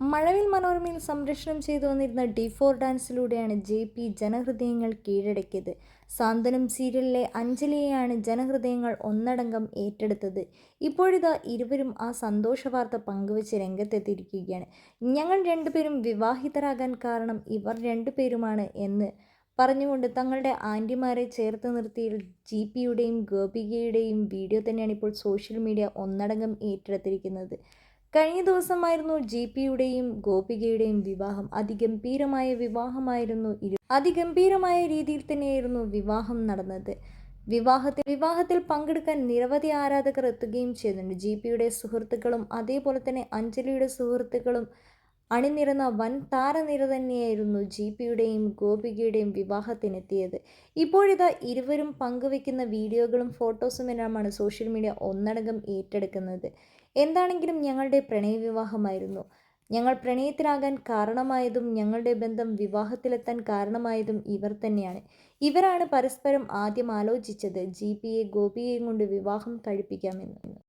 മഴവിൽ മനോരമയിൽ സംരക്ഷണം ചെയ്തു വന്നിരുന്ന ഡി ഫോർ ഡാൻസിലൂടെയാണ് ജെ പി ജനഹൃദയങ്ങൾ കീഴടക്കിയത്. സാന്ത്വനം സീരിയലിലെ അഞ്ജലിയെയാണ് ജനഹൃദയങ്ങൾ ഒന്നടങ്കം ഏറ്റെടുത്തത്. ഇപ്പോഴിതാ ഇരുവരും ആ സന്തോഷ വാർത്ത പങ്കുവച്ച് രംഗത്തെത്തിയിരിക്കുകയാണ്. ഞങ്ങൾ രണ്ടുപേരും വിവാഹിതരാകാൻ കാരണം ഇവർ രണ്ടുപേരുമാണ് എന്ന് പറഞ്ഞുകൊണ്ട് തങ്ങളുടെ ആന്റിമാരെ ചേർത്ത് നിർത്തിയിൽ ജി പിയുടെയും ഗോപികയുടെയും വീഡിയോ തന്നെയാണ് ഇപ്പോൾ സോഷ്യൽ മീഡിയ ഒന്നടങ്കം ഏറ്റെടുത്തിരിക്കുന്നത്. കഴിഞ്ഞ ദിവസമായിരുന്നു ജി പിയുടെയും ഗോപികയുടെയും വിവാഹം. അതിഗംഭീരമായ വിവാഹമായിരുന്നു ഇരു അതിഗംഭീരമായ രീതിയിൽ തന്നെയായിരുന്നു വിവാഹം നടന്നത്. വിവാഹത്തിൽ വിവാഹത്തിൽ പങ്കെടുക്കാൻ നിരവധി ആരാധകർ എത്തുകയും ചെയ്യുന്നുണ്ട് ജി പിയുടെ സുഹൃത്തുക്കളും അതേപോലെ തന്നെ അഞ്ജലിയുടെ സുഹൃത്തുക്കളും അണിനിരന്ന വൻ താരനിര തന്നെയായിരുന്നു ജി പിയുടെയും ഗോപികയുടെയും വിവാഹത്തിനെത്തിയത്. ഇപ്പോഴിതാ ഇരുവരും പങ്കുവെക്കുന്ന വീഡിയോകളും ഫോട്ടോസും എല്ലാമാണ് സോഷ്യൽ മീഡിയ ഒന്നടങ്കം ഏറ്റെടുക്കുന്നത്. എന്താണെങ്കിലും ഞങ്ങളുടെ പ്രണയവിവാഹമായിരുന്നു. ഞങ്ങൾ പ്രണയത്തിലാകാൻ കാരണമായതും ഞങ്ങളുടെ ബന്ധം വിവാഹത്തിലെത്താൻ കാരണമായതും ഇവർ തന്നെയാണ്. ഇവരാണ് പരസ്പരം ആദ്യം ആലോചിച്ചത് ജി പിയെ ഗോപിയെയും കൊണ്ട് വിവാഹം കഴിപ്പിക്കാമെന്ന്.